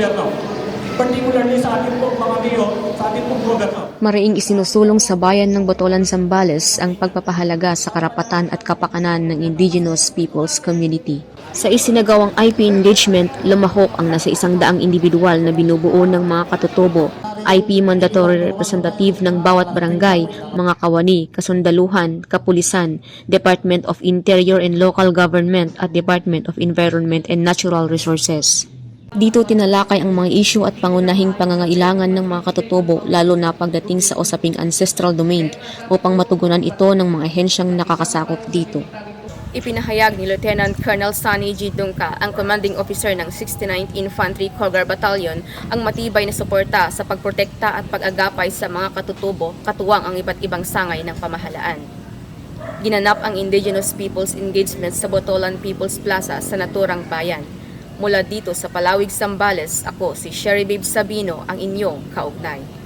gobyerno. Particularly sa ating pong mga mayor, sa ating pong gobyerno. Mariing isinusulong sa bayan ng Botolan, Zambales ang pagpapahalaga sa karapatan at kapakanan ng Indigenous Peoples Community. Sa isinagawang IP engagement, lumahok ang nasa isang daang individual na binubuo ng mga katutubo, IP mandatory representative ng bawat barangay, mga kawani, kasundaluhan, kapulisan, Department of Interior and Local Government at Department of Environment and Natural Resources. Dito tinalakay ang mga isyu at pangunahing pangangailangan ng mga katutubo lalo na pagdating sa usaping ancestral domain upang matugunan ito ng mga ahensyang nakakasakop dito. Ipinahayag ni Lieutenant Colonel Sunny G. Dungka, ang commanding officer ng 69th Infantry Cougar Battalion, ang matibay na suporta sa pagprotekta at pag-agapay sa mga katutubo, katuwang ang iba't ibang sangay ng pamahalaan. Ginanap ang Indigenous Peoples Engagement sa Botolan People's Plaza sa naturang bayan. Mula dito sa Palawig, Sambales, ako si Sherry Babe Sabino, ang inyong kaugnay.